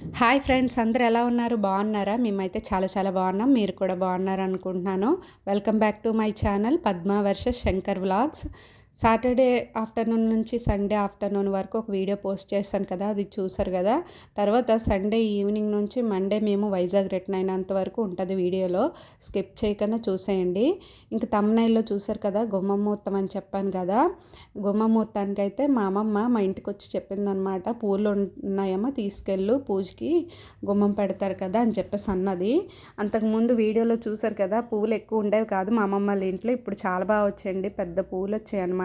Hi friends అందరు ఎలా ఉన్నారు? బాగున్నారా? మేమైతే చాలా చాలా బాగున్నాం. మీరు కూడా బాగున్నారు అనుకుంటున్నాను welcome back to my channel Padma Varsha Shankar vlogs. Saturday afternoon నుంచి సండే ఆఫ్టర్నూన్ వరకు ఒక వీడియో పోస్ట్ చేశాను కదా అది చూసారు కదా. తర్వాత సండే ఈవినింగ్ నుంచి మండే మేము వైజాగ్ రిటర్న్ అయినంత వరకు ఉంటుంది వీడియోలో. స్కిప్ చేయకుండా చూసేయండి. ఇంకా తమ్నైల్లో చూసారు కదా గుమ్మమూర్తం అని చెప్పాను కదా. గుమ్మమూర్తానికి అయితే మా అమ్మమ్మ మా ఇంటికి వచ్చి చెప్పిందనమాట పూలు ఉన్నాయమ్మా తీసుకెళ్ళు పూజకి గుమ్మం పెడతారు కదా అని చెప్పేసి అన్నది. అంతకుముందు వీడియోలో చూసారు కదా పూలు ఎక్కువ ఉండేవి కాదు మా అమ్మమ్మ వాళ్ళ ఇంట్లో ఇప్పుడు చాలా బాగా వచ్చాయండి పెద్ద పూలు వచ్చాయి అనమాట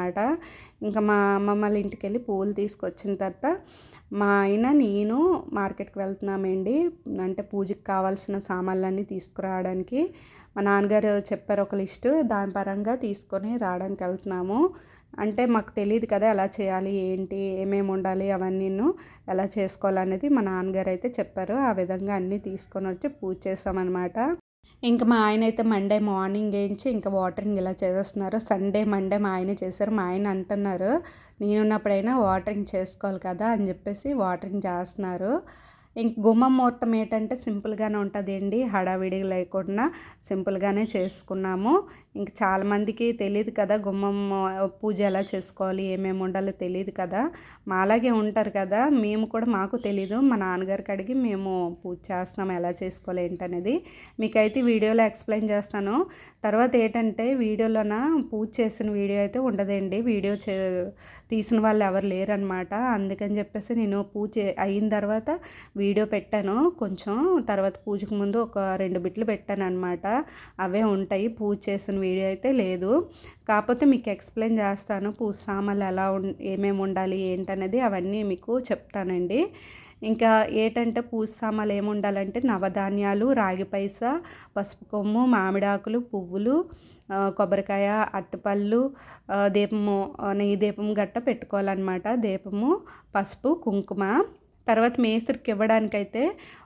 ఇంకా మా అమ్మమ్మ వాళ్ళ ఇంటికి వెళ్ళి పూలు తీసుకొచ్చిన తర్వాత మా ఆయన నేను మార్కెట్కి వెళ్తున్నామండి. అంటే పూజకి కావాల్సిన సామాన్లన్నీ తీసుకురావడానికి. మా నాన్నగారు చెప్పారు ఒక లిస్టు దాని పరంగా తీసుకొని రావడానికి వెళ్తున్నాము. అంటే మాకు తెలియదు కదా ఎలా చేయాలి ఏంటి ఏమేమి ఉండాలి అవన్నీ ఎలా చేసుకోవాలనేది మా నాన్నగారు అయితే చెప్పారు. ఆ విధంగా అన్నీ తీసుకొని వచ్చి పూజ చేసామన్నమాట ఇంకా మా ఆయన అయితే మండే మార్నింగ్ వేయించి ఇంకా వాటరింగ్ ఇలా చేసేస్తున్నారు సండే మండే మా ఆయన చేశారు. మా ఆయన అంటున్నారు నేనున్నప్పుడైనా వాటరింగ్ చేసుకోవాలి కదా అని చెప్పేసి వాటరింగ్ చేస్తున్నారు. ఇంక గుమ్మ ముహూర్తం ఏంటంటే సింపుల్గానే ఉంటుందండి. హడావిడి లేకుండా సింపుల్గానే చేసుకున్నాము. ఇంక చాలామందికి తెలియదు కదా గుమ్మం పూజ ఎలా చేసుకోవాలి ఏమేమి ఉండాలో తెలియదు కదా. మా అలాగే ఉంటారు కదా. మేము కూడా మాకు తెలీదు. మా నాన్నగారికి అడిగి మేము పూజ చేస్తున్నాం ఎలా చేసుకోవాలి ఏంటనేది. మీకైతే వీడియోలో ఎక్స్ప్లెయిన్ చేస్తాను. తర్వాత ఏంటంటే వీడియోలోన పూజ చేసిన వీడియో అయితే ఉండదండి. వీడియో చే తీసిన వాళ్ళు ఎవరు లేరనమాట అందుకని చెప్పేసి నేను పూజ అయిన తర్వాత వీడియో పెట్టాను. కొంచెం తర్వాత పూజకు ముందు ఒక రెండు బిట్లు పెట్టాను అనమాట అవే ఉంటాయి. పూజ చేసిన వీడియో అయితే లేదు. కాకపోతే మీకు ఎక్స్ప్లెయిన్ చేస్తాను పూజ సామాన్లు ఎలా ఉం ఏమేమి ఉండాలి ఏంటనేది అవన్నీ మీకు చెప్తానండి. ఇంకా ఏంటంటే పూజ సామాన్లు ఏమి ఉండాలంటే నవధాన్యాలు రాగి పైస పసుపు కొమ్ము మామిడాకులు పువ్వులు కొబ్బరికాయ అట్టపళ్ళు దీపము నెయ్యి దీపం గట్ట పెట్టుకోవాలన్నమాట. దీపము పసుపు కుంకుమ. తర్వాత మేస్త్రికి ఇవ్వడానికైతే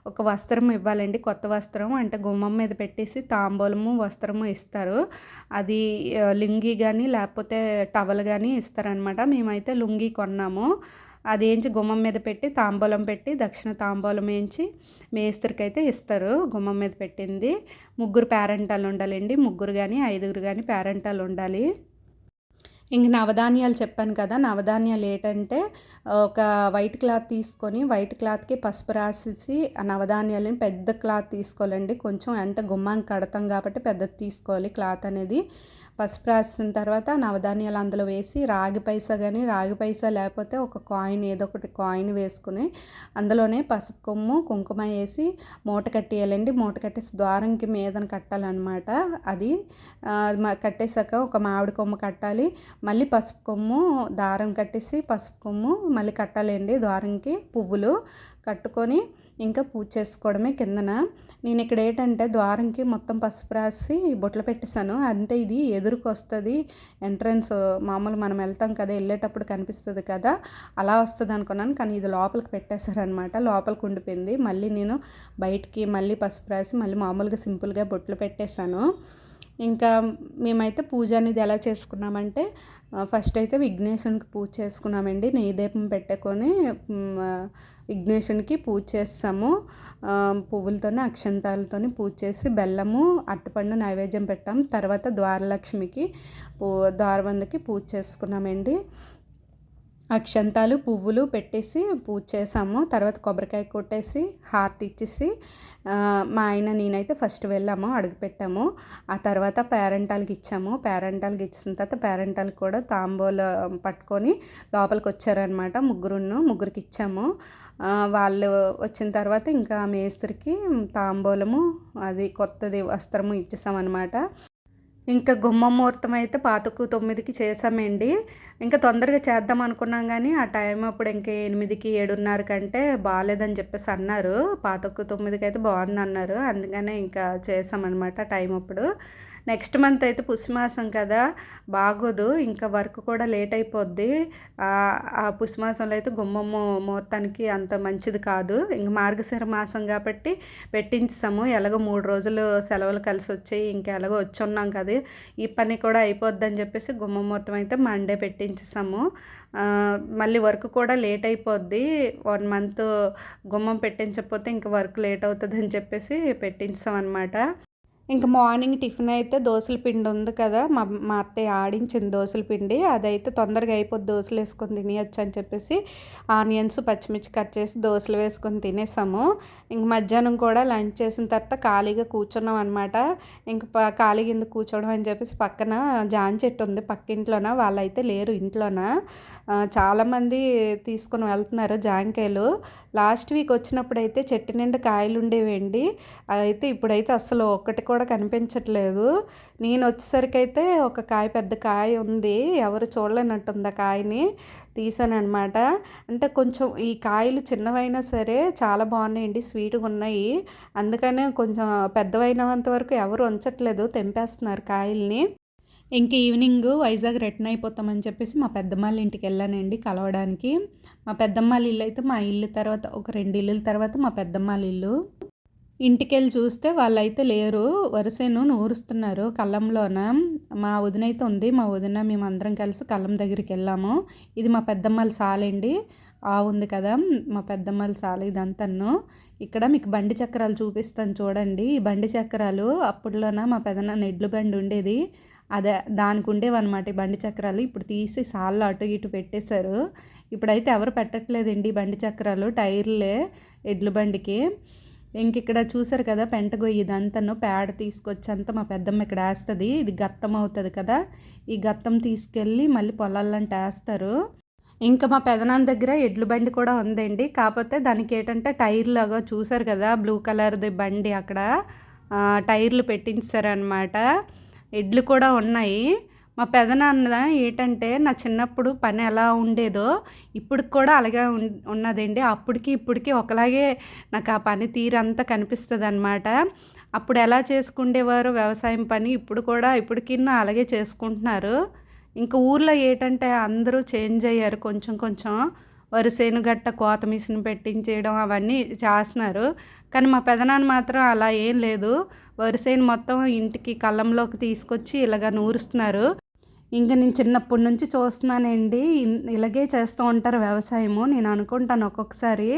ఒక వస్త్రం ఇవ్వాలండి. కొత్త వస్త్రం అంటే గుమ్మం మీద పెట్టేసి తాంబూలము వస్త్రము ఇస్తారు. అది లుంగి కానీ లేకపోతే టవల్ కానీ ఇస్తారనమాట మేమైతే లుంగి కొన్నాము. అది ఏంచి గుమ్మం మీద పెట్టి తాంబూలం పెట్టి దక్షిణ తాంబూలం వేయించి మేస్త్రికి అయితే ఇస్తారు. గుమ్మం మీద పెట్టింది. ముగ్గురు పేరెంటాలు ఉండాలండి. ముగ్గురు కానీ ఐదుగురు కానీ పేరెంటాలు ఉండాలి. ఇంక నవధాన్యాలు చెప్పాను కదా. నవధాన్యాలు ఏంటంటే ఒక వైట్ క్లాత్ తీసుకొని వైట్ క్లాత్కి పసుపు రాసేసి ఆ నవధాన్యాలని పెద్ద క్లాత్ తీసుకోవాలండి. కొంచెం అంటే గుమ్మానికి కడతాం కాబట్టి పెద్దది తీసుకోవాలి క్లాత్ అనేది. పసుపు రాసిన తర్వాత నవధాన్యాలు అందులో వేసి రాగి పైసా కానీ రాగి పైసా లేకపోతే ఒక కాయిన్ ఏదో ఒకటి కాయిన్ వేసుకుని అందులోనే పసుపు కొమ్ము కుంకుమ వేసి మూట కట్టేయాలండి. మూట కట్టేసి ద్వారంకి మీదన కట్టాలన్నమాట. అది కట్టేశాక ఒక మామిడి కొమ్ము కట్టాలి. మళ్ళీ పసుపు కొమ్ము దారం కట్టేసి పసుపు కొమ్ము మళ్ళీ కట్టాలండి ద్వారంకి పువ్వులు కట్టుకొని ఇంకా పూజ చేసుకోవడమే కిందన. నేను ఇక్కడ ఏంటంటే ద్వారంకి మొత్తం పసుపు రాసి బొట్లు పెట్టేశాను. అంటే ఇది ఎదురుకు వస్తుంది. ఎంట్రన్స్ మామూలు మనం వెళ్తాం కదా వెళ్ళేటప్పుడు కనిపిస్తుంది కదా అలా వస్తుంది అనుకున్నాను. కానీ ఇది లోపలికి పెట్టేశారనమాట. లోపలికి ఉండిపోయింది మళ్ళీ నేను బయటికి మళ్ళీ పసుపు రాసి మళ్ళీ మామూలుగా సింపుల్గా బొట్లు పెట్టేశాను. ఇంకా మేమైతే పూజ అనేది ఎలా చేసుకున్నామంటే ఫస్ట్ అయితే విఘ్నేశ్వరునికి పూజ చేసుకున్నామండి. నెయ్యి దీపం పెట్టుకొని విఘ్నేశ్వరునికి పూజ చేస్తాము. పువ్వులతోనే అక్షంతాలతోని పూజ చేసి బెల్లము అట్టుపండు నైవేద్యం పెట్టాం తర్వాత ద్వారలక్ష్మికి పూ ద్వారబందకి పూజ చేసుకున్నామండి. అక్షంతాలు పువ్వులు పెట్టేసి పూజ చేసాము. తర్వాత కొబ్బరికాయ కొట్టేసి హారతి ఇచ్చేసి మా ఆయన నేనైతే ఫస్ట్ వెళ్ళాము అడుగు పెట్టాము. ఆ తర్వాత పేరెంటాలకి ఇచ్చాము. పేరెంటాలకి ఇచ్చిన తర్వాత పేరెంటాలు కూడా తాంబూలం పట్టుకొని లోపలికి వచ్చారనమాట ముగ్గురును ముగ్గురికి ఇచ్చాము. వాళ్ళు వచ్చిన తర్వాత ఇంకా మేస్త్రికి తాంబూలము అది కొత్తది వస్త్రము ఇచ్చేసామన్నమాట. ఇంకా గుమ్మ ముహూర్తం అయితే పాతకు తొమ్మిదికి చేసామండి. ఇంకా తొందరగా చేద్దాం అనుకున్నాం కానీ ఆ టైం అప్పుడు ఇంకా ఎనిమిదికి ఏడున్నర కంటే బాగాలేదని చెప్పేసి అన్నారు. పాతకు తొమ్మిదికి అయితే బాగుంది అన్నారు అందుకనే ఇంకా చేసామన్నమాట టైం అప్పుడు. నెక్స్ట్ మంత్ అయితే పుష్మాసం కదా బాగోదు. ఇంకా వర్క్ కూడా లేట్ అయిపోద్ది. ఆ పుష్మాసంలో అయితే గుమ్మము ముహూర్తానికి అంత మంచిది కాదు. ఇంక మార్గశిర మాసం కాబట్టి పెట్టించాము ఎలాగో మూడు రోజులు సెలవులు కలిసి వచ్చాయి ఇంకా ఎలాగో వచ్చి ఉన్నాం కదా ఈ పని కూడా అయిపోద్దని చెప్పేసి గుమ్మ ముహూర్తం అయితే మండే పెట్టించేసాము మళ్ళీ వర్క్ కూడా లేట్ అయిపోద్ది. వన్ మంత్ గుమ్మం పెట్టించకపోతే ఇంకా వర్క్ లేట్ అవుతుంది అని చెప్పేసి పెట్టించాం అనమాట ఇంకా మార్నింగ్ టిఫిన్ అయితే దోశల పిండి ఉంది కదా మా మా అత్తయ్య ఆడించింది దోశల పిండి. అదైతే తొందరగా అయిపోద్ది దోశలు వేసుకొని తినేయచ్చు అని చెప్పేసి ఆనియన్స్ పచ్చిమిర్చి కట్ చేసి దోశలు వేసుకొని తినేసాము. ఇంక మధ్యాహ్నం కూడా లంచ్ చేసిన తర్వాత ఖాళీగా కూర్చున్నాం అనమాట ఇంక ఖాళీ కింద కూర్చోవడం అని చెప్పేసి పక్కన జాన్ చెట్టు ఉంది పక్కింట్లోన వాళ్ళైతే లేరు ఇంట్లోన. చాలామంది తీసుకొని వెళ్తున్నారు జాంకాయలు. లాస్ట్ వీక్ వచ్చినప్పుడు అయితే చెట్టు నిండా కాయలు ఉండేవండి అయితే ఇప్పుడైతే అసలు ఒక్కటి కూడా కూడా కనిపించట్లేదు. నేను వచ్చేసరికి అయితే ఒక కాయ పెద్ద కాయ ఉంది. ఎవరు చూడలేనట్టుంది ఆ కాయని తీసానమాట అంటే కొంచెం ఈ కాయలు చిన్నవైనా సరే చాలా బాగున్నాయండి స్వీట్గా ఉన్నాయి. అందుకనే కొంచెం పెద్దవైనంత వరకు ఎవరు ఉంచట్లేదు తెంపేస్తున్నారు కాయల్ని. ఇంక ఈవినింగ్ వైజాగ్ రిటర్న్ అయిపోతామని చెప్పేసి మా పెద్దమ్మాళ్ళ ఇంటికి వెళ్ళానండి కలవడానికి. మా పెద్దమ్మాళ్ళ ఇల్లు అయితే మా ఇల్లు తర్వాత ఒక రెండు ఇల్లుల తర్వాత మా పెద్దమ్మాళ్ళ ఇల్లు. ఇంటికెళ్ళి చూస్తే వాళ్ళైతే లేరు. వరుసను నూరుస్తున్నారు కళ్ళంలోన. మా వదిన అయితే ఉంది. మా వదిన మేమందరం కలిసి కళ్ళం దగ్గరికి వెళ్ళాము. ఇది మా పెద్దమ్మల సాలండి. ఆ ఉంది కదా మా పెద్దమ్మల సాల ఇదంతను ఇక్కడ మీకు బండి చక్రాలు చూపిస్తాను చూడండి. ఈ బండి చక్రాలు అప్పట్లోన మా పెదనాన్న ఎడ్లు బండి ఉండేది. అదే దానికి ఉండేవన్నమాట ఈ బండి చక్రాలు. ఇప్పుడు తీసి సాల్లో అటు ఇటు పెట్టేశారు. ఇప్పుడైతే ఎవరు పెట్టట్లేదండి బండి చక్రాలు టైర్లే ఎడ్ల బండికి. ఇంక ఇక్కడ చూసారు కదా పెంటగొయ్యి గొయ్యి పేడ తీసుకొచ్చి అంతా మా పెద్దమ్మ ఇక్కడ వేస్తుంది. ఇది గత్తం అవుతుంది కదా. ఈ గత్తం తీసుకెళ్ళి మళ్ళీ పొలాలంటే వేస్తారు. ఇంకా మా పెదనాన్న దగ్గర ఎడ్లు బండి కూడా ఉందండి. కాకపోతే దానికి ఏంటంటే టైర్ లాగా చూసారు కదా బ్లూ కలర్ది బండి అక్కడ. టైర్లు పెట్టించారనమాట ఎడ్లు కూడా ఉన్నాయి. మా పెదనాన్న ఏంటంటే నా చిన్నప్పుడు పని ఎలా ఉండేదో ఇప్పటికి కూడా అలాగే ఉన్నదండి. అప్పటికి ఇప్పటికి ఒకలాగే నాకు ఆ పని తీరంతా కనిపిస్తుంది అనమాట అప్పుడు ఎలా చేసుకుండేవారు వ్యవసాయం పని? ఇప్పుడు కూడా ఇప్పటికి అలాగే చేసుకుంటున్నారు. ఇంకా ఊర్లో ఏంటంటే అందరూ చేంజ్ అయ్యారు కొంచెం కొంచెం. వరిసేను గట్ట కోత మిషన్ పెట్టించేయడం అవన్నీ చేస్తున్నారు. కానీ మా పెదనాన్న మాత్రం అలా ఏం లేదు. వరిసేను మొత్తం ఇంటికి కళ్ళంలోకి తీసుకొచ్చి ఇలాగ నూరుస్తున్నారు. ఇంకా నేను చిన్నప్పటి నుంచి చూస్తున్నానండి. ఇలాగే చేస్తూ ఉంటారు వ్యవసాయము. నేను అనుకుంటాను ఒక్కొక్కసారి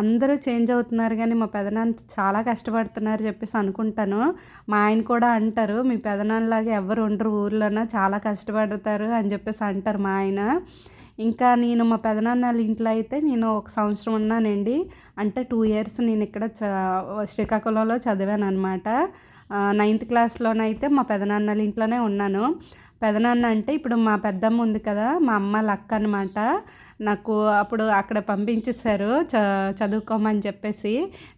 అందరూ చేంజ్ అవుతున్నారు కానీ మా పెదనాన్న చాలా కష్టపడుతున్నారు చెప్పేసి అనుకుంటాను. మా ఆయన కూడా అంటారు మీ పెదనాన్నలాగా ఎవరు ఉండరు ఊర్లోనో చాలా కష్టపడతారు అని చెప్పేసి అంటారు మా ఆయన. ఇంకా నేను మా పెదనాన్న ఇంట్లో అయితే నేను ఒక సంవత్సరం ఉన్నానండి. అంటే టూ ఇయర్స్ నేను ఇక్కడ చ శ్రీకాకుళంలో చదివాను అనమాట నైన్త్ క్లాస్లోనైతే మా పెదనాన్నల ఇంట్లోనే ఉన్నాను. పెదనాన్న అంటే ఇప్పుడు మా పెద్దమ్మ ఉంది కదా మా అమ్మ లక్క అనమాట నాకు అప్పుడు అక్కడ పంపించేశారు చ చదువుకోమని చెప్పేసి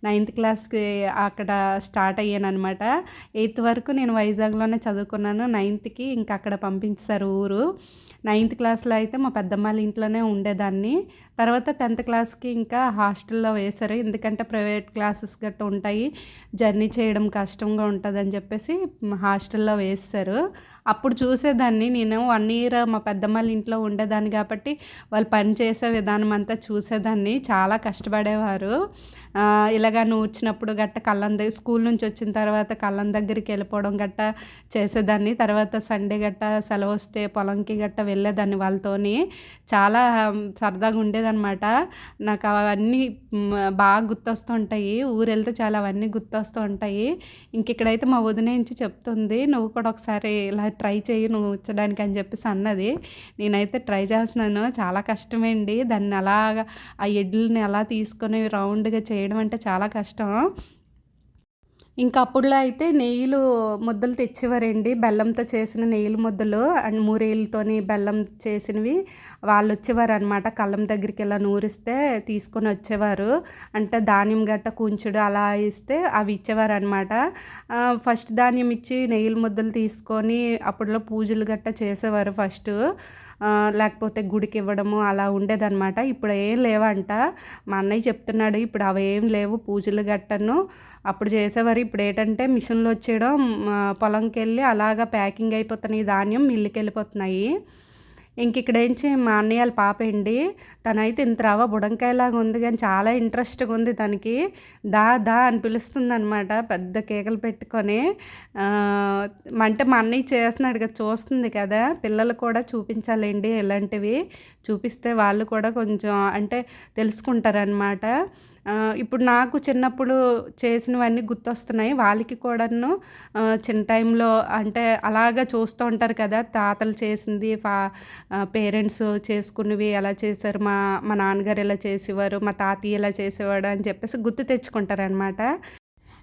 నైన్త్ క్లాస్కి అక్కడ స్టార్ట్ అయ్యాను అనమాట ఎయిత్ వరకు నేను వైజాగ్లోనే చదువుకున్నాను నైన్త్కి ఇంకా అక్కడ పంపించేశారు ఊరు. నైన్త్ క్లాస్లో అయితే మా పెద్దమ్మాళ్ళ ఇంట్లోనే ఉండేదాన్ని. తర్వాత టెన్త్ క్లాస్కి ఇంకా హాస్టల్లో వేశారు. ఎందుకంటే ప్రైవేట్ క్లాసెస్ గట్రా ఉంటాయి. జర్నీ చేయడం కష్టంగా ఉంటుందని చెప్పేసి హాస్టల్లో వేస్తారు అప్పుడు చూసేదాన్ని. నేను వన్ ఇయర్ మా పెద్దమ్మల ఇంట్లో ఉండేదాన్ని కాబట్టి వాళ్ళు పని చేసే విధానం అంతా చూసేదాన్ని. చాలా కష్టపడేవారు. ఇలాగా నూర్చినప్పుడు గట్ట కళ్ళం దగ్గర స్కూల్ నుంచి వచ్చిన తర్వాత కళ్ళం దగ్గరికి వెళ్ళిపోవడం గట్ట చేసేదాన్ని. తర్వాత సండే గట్ట సెలవు వస్తే పొలంకి గట్ట వెళ్ళేదాన్ని వాళ్ళతోని. చాలా సరదాగా ఉండేదన్నమాట నాకు అవన్నీ బాగా గుర్తొస్తుంటాయి. ఊరు వెళ్తే చాలా అవన్నీ గుర్తొస్తూ ఉంటాయి ఇంకెక్కడైతే మా వదినేంచి చెప్తుంది నువ్వు కూడా ఒకసారి ఇలా ట్రై చేయి నువ్వు ఉంచడానికి అని చెప్పేసి అన్నది. నేనైతే ట్రై చేస్తున్నాను. చాలా కష్టమండి. దాన్ని అలాగా ఆ ఎడ్లని ఎలా తీసుకొని రౌండ్గా చేయడం అంటే చాలా కష్టం. ఇంకా అప్పుడులో అయితే నెయ్యిలు ముద్దలు తెచ్చేవారండి. బెల్లంతో చేసిన నెయ్యిల ముద్దలు అండ్ మూరేళ్ళతోని బెల్లం చేసినవి వాళ్ళు వచ్చేవారు అనమాట కళ్ళం దగ్గరికి ఇలా నూరిస్తే తీసుకొని వచ్చేవారు. అంటే ధాన్యం గట్ట కుంచుడు అలా ఇస్తే అవి ఇచ్చేవారు అనమాట ఫస్ట్ ధాన్యం ఇచ్చి నెయ్యిల ముద్దలు తీసుకొని అప్పుడులో పూజలు గట్ట చేసేవారు ఫస్ట్. లేకపోతే గుడికి ఇవ్వడము అలా ఉండేదన్నమాట. ఇప్పుడు ఏం లేవంట. మా అన్నయ్య చెప్తున్నాడు ఇప్పుడు అవి ఏం లేవు పూజలు గట్టను. అప్పుడు చేసేవారు. ఇప్పుడు ఏంటంటే మిషన్లు వచ్చేయడం పొలంకి వెళ్ళి అలాగా ప్యాకింగ్ అయిపోతున్నాయి ధాన్యం మిల్లుకి వెళ్ళిపోతున్నాయి ఇంక ఇక్కడ ఏంచి మా అన్నయ్య వాళ్ళ పాప అండి తనైతే ఇంత రవ్వ బుడంకాయలాగా ఉంది కానీ చాలా ఇంట్రెస్ట్గా ఉంది తనకి. దా దా అని పిలుస్తుంది అనమాట పెద్ద కేకలు పెట్టుకొని. అంటే మా అన్నయ్య చేస్తున్నాడు కదా చూస్తుంది కదా పిల్లలు కూడా చూపించాలండి ఇలాంటివి. చూపిస్తే వాళ్ళు కూడా కొంచెం అంటే తెలుసుకుంటారనమాట ఇప్పుడు నాకు చిన్నప్పుడు చేసినవన్నీ గుర్తొస్తున్నాయి. వాళ్ళకి కూడాను చిన్న టైంలో అంటే అలాగా చూస్తూ ఉంటారు కదా తాతలు చేసింది ఫా పేరెంట్స్ చేసుకున్నవి ఎలా చేశారు మా మా నాన్నగారు ఎలా చేసేవారు మా తాతయ్య ఎలా చేసేవాడు అని చెప్పేసి గుర్తు తెచ్చుకుంటారనమాట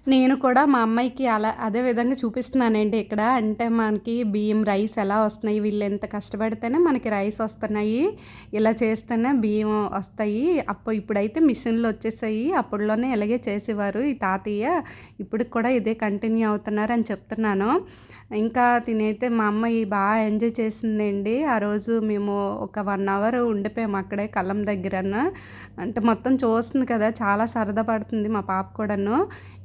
నేను కూడా మా అమ్మాయికి అలా అదే విధంగా చూపిస్తున్నానండి. ఇక్కడ అంటే మనకి బియ్యం రైస్ ఎలా వస్తున్నాయి వీళ్ళు ఎంత కష్టపడితేనే మనకి రైస్ వస్తున్నాయి. ఇలా చేస్తేనే బియ్యం వస్తాయి. అప్పుడు ఇప్పుడైతే మిషన్లు వచ్చేసాయి. అప్పుడులోనే ఇలాగే చేసేవారు. ఈ తాతయ్య ఇప్పుడు కూడా ఇదే కంటిన్యూ అవుతున్నారు అని చెప్తున్నాను. ఇంకా తినైతే మా అమ్మాయి బాగా ఎంజాయ్ చేసిందండి. ఆ రోజు మేము ఒక వన్ అవర్ ఉండిపోయాము అక్కడే కళ్ళం దగ్గరన. అంటే మొత్తం చూస్తుంది కదా చాలా సరదా పడుతుంది మా పాప కూడాను.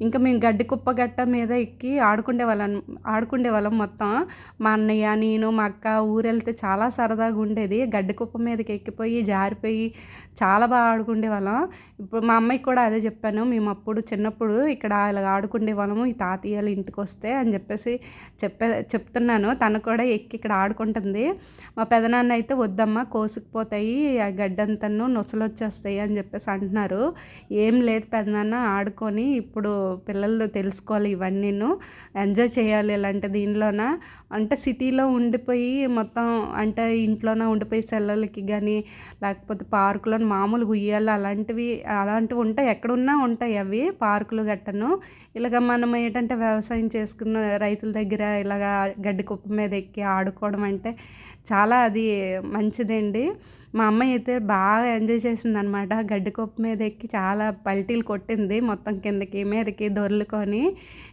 ఇంకా మేము గడ్డి కుప్ప గట్ట మీద ఎక్కి ఆడుకునే వాళ్ళం ఆడుకుండే వాళ్ళం మొత్తం. మా అన్నయ్య నేను మా అక్క ఊరెళ్తే చాలా సరదాగా ఉండేది. గడ్డి కుప్ప మీదకి ఎక్కిపోయి జారిపోయి చాలా బాగా ఆడుకుండే వాళ్ళం. ఇప్పుడు మా అమ్మాయికి కూడా అదే చెప్పాను. మేము అప్పుడు చిన్నప్పుడు ఇక్కడ ఇలా ఆడుకునే వాళ్ళము. ఈ తాతయ్యలు ఇంటికి వస్తే అని చెప్పేసి చెప్పే చెప్తున్నాను. తను కూడా ఎక్కి ఇక్కడ ఆడుకుంటుంది. మా పెదనాన్న అయితే వద్దమ్మా కోసుకుపోతాయి. ఆ గడ్డంతను నొసలు వచ్చేస్తాయి అని చెప్పేసి అంటున్నారు. ఏం లేదు పెదనాన్న ఆడుకొని ఇప్పుడు పిల్లలు తెలుసుకోవాలి ఇవన్నీ ఎంజాయ్ చేయాలి ఇలాంటి దీనిలోన? అంటే సిటీలో ఉండిపోయి మొత్తం అంటే ఇంట్లోనే ఉండిపోయి సెల్లలకి కానీ లేకపోతే పార్కులో మామూలు ఉయ్యాలు అలాంటివి అలాంటివి ఉంటాయి? ఎక్కడున్నా ఉంటాయి అవి పార్కులు గట్టను? ఇలాగ మనం ఏంటంటే వ్యవసాయం చేసుకున్న రైతుల దగ్గర ఇలాగ గడ్డి కుప్ప మీద ఎక్కి ఆడుకోవడం అంటే చాలా అది మంచిదండి. మా అమ్మాయి అయితే బాగా ఎంజాయ్ చేసింది అనమాట గడ్డి కుప్ప మీద ఎక్కి చాలా పల్టీలు కొట్టింది మొత్తం కిందకి మీదకి దొర్లుకొని.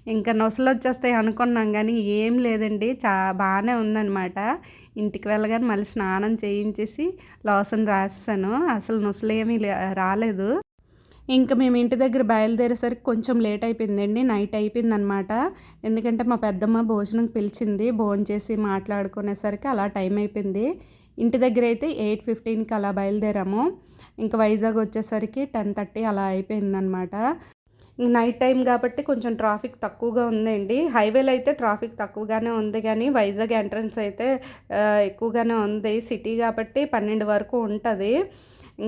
ఇంకా నొసలు వచ్చేస్తాయి అనుకున్నాం కానీ ఏం లేదండి. చా బాగానే ఉందన్నమాట. ఇంటికి వెళ్ళగానే మళ్ళీ స్నానం చేయించేసి లోసన్ రాసాను అసలు నొసలేమీ లే- రాలేదు. ఇంకా మేము ఇంటి దగ్గర బయలుదేరేసరికి కొంచెం లేట్ అయిపోయిందండి. నైట్ అయిపోయిందనమాట ఎందుకంటే మా పెద్దమ్మ భోజనం పిలిచింది. భోజనం చేసి మాట్లాడుకునేసరికి అలా టైం అయిపోయింది. ఇంటి దగ్గర అయితే ఎయిట్ ఫిఫ్టీన్కి అలా బయలుదేరాము. ఇంకా వైజాగ్ వచ్చేసరికి టెన్ థర్టీ అలా అయిపోయిందనమాట. నైట్ టైం కాబట్టి కొంచెం ట్రాఫిక్ తక్కువగా ఉందండి. హైవేలో అయితే ట్రాఫిక్ తక్కువగానే ఉంది కానీ వైజాగ్ ఎంట్రన్స్ అయితే ఎక్కువగానే ఉంది. సిటీ కాబట్టి పన్నెండు వరకు ఉంటుంది.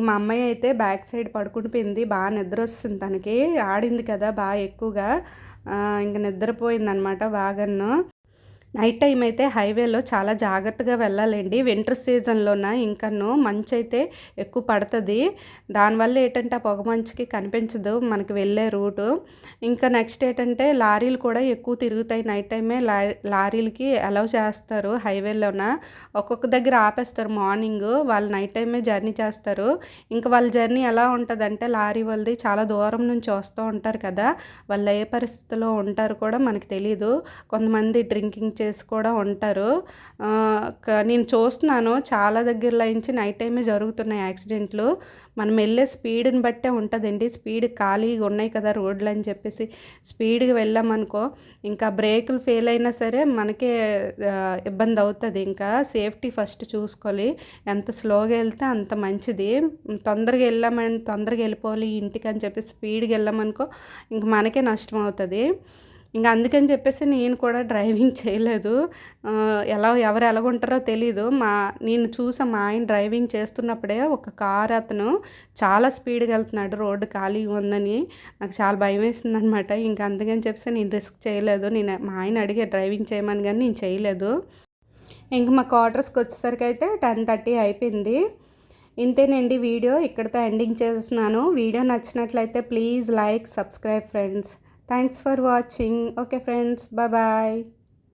మా అమ్మాయి అయితే బ్యాక్ సైడ్ పడుకుండిపోయింది బాగా నిద్ర వస్తుంది తనకి. ఆడింది కదా బాగా ఎక్కువగా. ఇంక నిద్రపోయిందనమాట బాగాను నైట్ టైం అయితే హైవేలో చాలా జాగ్రత్తగా వెళ్ళాలండి. వింటర్ సీజన్లోన ఇంకను మంచు అయితే ఎక్కువ పడుతుంది. దానివల్ల ఏంటంటే ఆ పొగ మంచుకి కనిపించదు మనకి వెళ్ళే రూటు. ఇంకా నెక్స్ట్ ఏంటంటే లారీలు కూడా ఎక్కువ తిరుగుతాయి నైట్ టైమే. లారీ లారీలకి అలౌ చేస్తారు హైవేలోన. ఒక్కొక్క దగ్గర ఆపేస్తారు మార్నింగ్. వాళ్ళు నైట్ టైమే జర్నీ చేస్తారు. ఇంకా వాళ్ళ జర్నీ ఎలా ఉంటుందంటే లారీ వాళ్ళది చాలా దూరం నుంచి వస్తూ ఉంటారు కదా. వాళ్ళు ఏ పరిస్థితిలో ఉంటారు కూడా మనకు తెలియదు కొంతమంది డ్రింకింగ్ చేసి కూడా ఉంటారు. నేను చూస్తున్నాను. చాలా దగ్గరలో నుంచి నైట్ టైమే జరుగుతున్నాయి యాక్సిడెంట్లు. మనం వెళ్ళే స్పీడ్ని బట్టే ఉంటుందండి. స్పీడ్ ఖాళీగా ఉన్నాయి కదా రోడ్లు అని చెప్పేసి స్పీడ్గా వెళ్ళామనుకో ఇంకా బ్రేకులు ఫెయిల్ అయినా సరే మనకే ఇబ్బంది అవుతుంది. ఇంకా సేఫ్టీ ఫస్ట్ చూసుకోవాలి. ఎంత స్లోగా వెళ్తే అంత మంచిది. తొందరగా వెళ్ళామని తొందరగా వెళ్ళిపోవాలి ఇంటికి అని చెప్పి స్పీడ్గా వెళ్ళామనుకో ఇంక మనకే నష్టం అవుతుంది. ఇంకా అందుకని చెప్పేసి నేను కూడా డ్రైవింగ్ చేయలేదు. ఎలా ఎవరు ఎలాగుంటారో తెలీదు. మా నేను చూసా మా ఆయన డ్రైవింగ్ చేస్తున్నప్పుడే ఒక కార్ అతను చాలా స్పీడ్గా వెళ్తున్నాడు రోడ్డు ఖాళీగా ఉందని. నాకు చాలా భయం వేసింది అనమాట ఇంకా అందుకని చెప్పేసి నేను రిస్క్ చేయలేదు. నేను మా ఆయన అడిగే డ్రైవింగ్ చేయమని కానీ నేను చేయలేదు. ఇంక మా క్వార్టర్స్కి వచ్చేసరికి అయితే టెన్ థర్టీ అయిపోయింది. ఇంతేనండి వీడియో. ఇక్కడితో ఎండింగ్ చేస్తున్నాను. వీడియో నచ్చినట్లయితే please like subscribe friends. Thanks for watching. Okay friends, bye-bye.